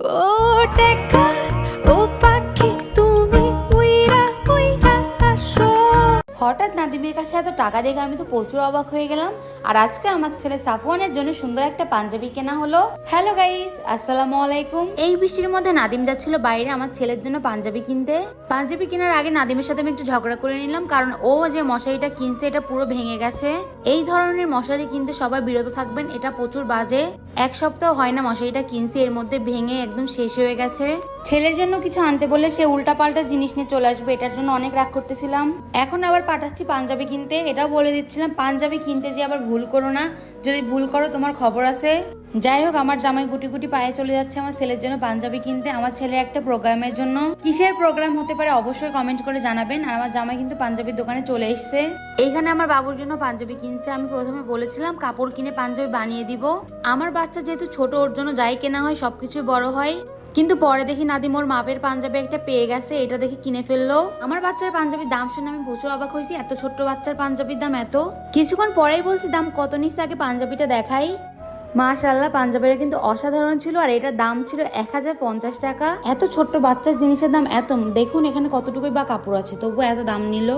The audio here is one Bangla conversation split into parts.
ও টেকা ও পাখি তুমি উইরা উইরা আসো। হঠাৎ নাদিমের কাছে এত টাকা দেখে আমি তো প্রচুর অবাক হয়ে গেলাম। আর আজকে আমার ছেলে সাফওয়ানের জন্য সুন্দর একটা পাঞ্জাবি কেনা হলো। হ্যালো গাইস আসসালামু আলাইকুম। এই বৃষ্টির মধ্যে নাদিম যাচ্ছিল বাইরে আমার ছেলের জন্য পাঞ্জাবি কিনতে। পাঞ্জাবি কেনার আগে নাদিমের সাথে আমি একটু ঝগড়া করে নিলাম কারণ ও যে মশারিটা কিনছে এটা পুরো ভেঙে গেছে। এই ধরনের মশারি কিনতে সবাই বিরত থাকবেন এটা প্রচুর বাজে। এক সপ্তাহ হয় না মশারিটা কিনছি, এর মধ্যে ভেঙে একদম শেষ হয়ে গেছে। ছেলের জন্য কিছু আনতে বলে সে উল্টাপাল্টা জিনিস নিয়ে চলে আসবে, এটার জন্য অনেক রাগ করতেছিলাম। এখন আবার পাঠাচ্ছি পাঞ্জাবি কিনতে, এটাও বলে দিচ্ছিলাম, পাঞ্জাবি কিনতে যে আবার ভুল করো না, যদি ভুল করো তোমার খবর আছে। যাই হোক, আমার জামাই গুটি গুটি পায়ে চলে যাচ্ছে, আমার ছেলের জন্য পাঞ্জাবি কিনতে। আমার ছেলের একটা প্রোগ্রামের জন্য। কিসের প্রোগ্রাম হতে পারে অবশ্যই কমেন্ট করে জানাবেন। আর আমার জামাই কিন্তু পাঞ্জাবির দোকানে চলে এসছে। এইখানে আমার বাবুর জন্য পাঞ্জাবি কিনছে। আমি প্রথমে বলেছিলাম, কাপড় কিনে পাঞ্জাবি বানিয়ে দিব। আমার বাচ্চা যেহেতু ছোট, ওর জন্য যাই কেনা হয়, সবকিছু বড় হয়। কিন্তু পরে দেখি নাদিম ওর মাপের পাঞ্জাবি একটা পেয়ে গেছে, এটা দেখে কিনে ফেলল। আমার বাচ্চার পাঞ্জাবির দাম শুনে আমি প্রচুর অবাক হয়েছি, এত ছোট্ট বাচ্চার পাঞ্জাবির দাম এত। কিছুক্ষণ পরেই বলছি, দাম কত নিচ্ছে? আগে পাঞ্জাবিটা দেখাই। মাশাল্লাহ পাঞ্জাবের কিন্তু অসাধারণ ছিল আর এটার দাম ছিল এক হাজার পঞ্চাশ টাকা। এত ছোট্ট বাচ্চার জিনিসের দাম এত, দেখুন এখানে কতটুকুই বা কাপড় আছে তবু এত দাম নিল।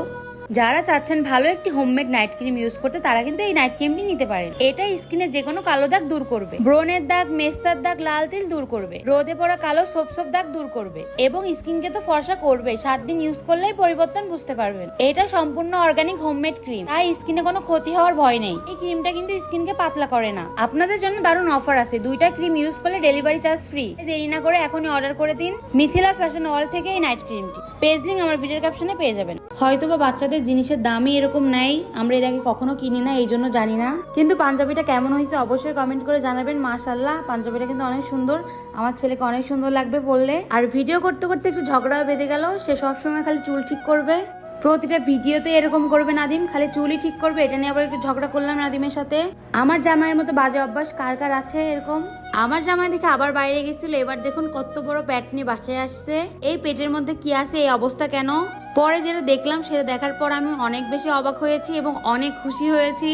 যারা চাচ্ছেন ভালো একটি হোমমেড নাইট ক্রিম ইউজ করতে, তারা কিন্তু এই নাইট ক্রিমটি নিতে পারেন। এটা স্কিনে যে কোনো কালো দাগ দূর করবে। ব্রনের দাগ, মেস্তার দাগ, লাল তিল দূর করবে। রোদে পড়া কালো সোপ সোপ দাগ দূর করবে। এবং স্কিনকে তো ফর্সা করবে সাত দিন ইউজ করলেই পরিবর্তন বুঝতে পারবেন। এটা সম্পূর্ণ অর্গানিক হোমমেড ক্রিম তাই স্কিনে কোনো ক্ষতি হওয়ার ভয় নেই। এই ক্রিমটা কিন্তু স্কিনকে পাতলা করে না। আপনাদের জন্য দারুণ অফার আছে। দুইটা ক্রিম ইউজ করলে ডেলিভারি চার্জ ফ্রি দেরি না করে এখনই অর্ডার করে দিন। মিথিলা ফ্যাশন ওয়াল থেকে এই নাইট ক্রিমটি পেজ লিঙ্ক আমার ভিডিওর ক্যাপশনে পেয়ে যাবেন। হয়তো বা বাচ্চাদের জিনিসের দামই এরকম নেই, আমরা এর আগে কখনো কিনি না, এই জন্য জানি না। কিন্তু পাঞ্জাবিটা কেমন হয়েছে অবশ্যই কমেন্ট করে জানাবেন মাশাল্লাহ পাঞ্জাবিটা কিন্তু অনেক সুন্দর, আমার ছেলেকে অনেক সুন্দর লাগবে বললে। আর ভিডিও করতে করতে একটু ঝগড়া বেঁধে গেল, সে সবসময় খালি চুল ঠিক করবে। প্রতিটা ভিডিওতে এরকম করবে নাদিম, খালি চুলই ঠিক করবে, এটা নিয়ে আবার একটু ঝগড়া করলাম নাদিমের সাথে। আমার জামাইয়ের মতো বাজে অভ্যাস কার কার আছে এরকম? আমার জামাই দেখে আবার বাইরে গেছিল, এবার দেখুন কত বড় প্যাট নিয়ে বাসায় আসছে। এই পেটের মধ্যে কি আছে, এই অবস্থা কেন? পরে যেটা দেখলাম, সেটা দেখার পর আমি অনেক বেশি অবাক হয়েছি এবং অনেক খুশি হয়েছি।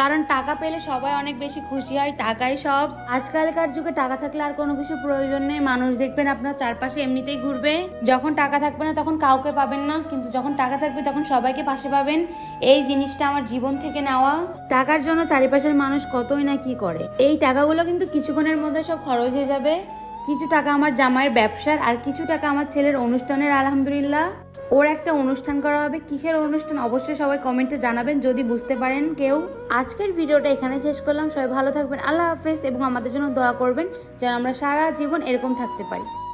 কারণ টাকা পেলে সবাই অনেক বেশি খুশি হয়, টাকাই সব। আজকালকার যুগে টাকা থাকলে আর কোনো কিছু প্রয়োজন নেই। মানুষ দেখবেন আপনার চারপাশে এমনিতেই ঘুরবে। যখন টাকা থাকবে না তখন কাউকে পাবেন না, কিন্তু যখন টাকা থাকবে তখন সবাইকে পাশে পাবেন। এই জিনিসটা আমার জীবন থেকে নেওয়া। টাকার জন্য চারিপাশের মানুষ কতই না কি করে। এই টাকাগুলো কিন্তু কিছুক্ষণের মধ্যে সব খরচ হয়ে যাবে। কিছু টাকা আমার জামাইয়ের ব্যবসার আর কিছু টাকা আমার ছেলের অনুষ্ঠানের, আলহামদুলিল্লাহ। ওর একটা অনুষ্ঠান করা হবে। কিসের অনুষ্ঠান? অবশ্যই সবাই কমেন্টে জানাবেন। যদি বুঝতে পারেন কেউ। আজকের ভিডিওটা এখানে শেষ করলাম। সবাই ভালো থাকবেন। আল্লাহ হাফেজ এবং আমাদের জন্য দোয়া করবেন যেন আমরা সারা জীবন এরকম থাকতে পারি।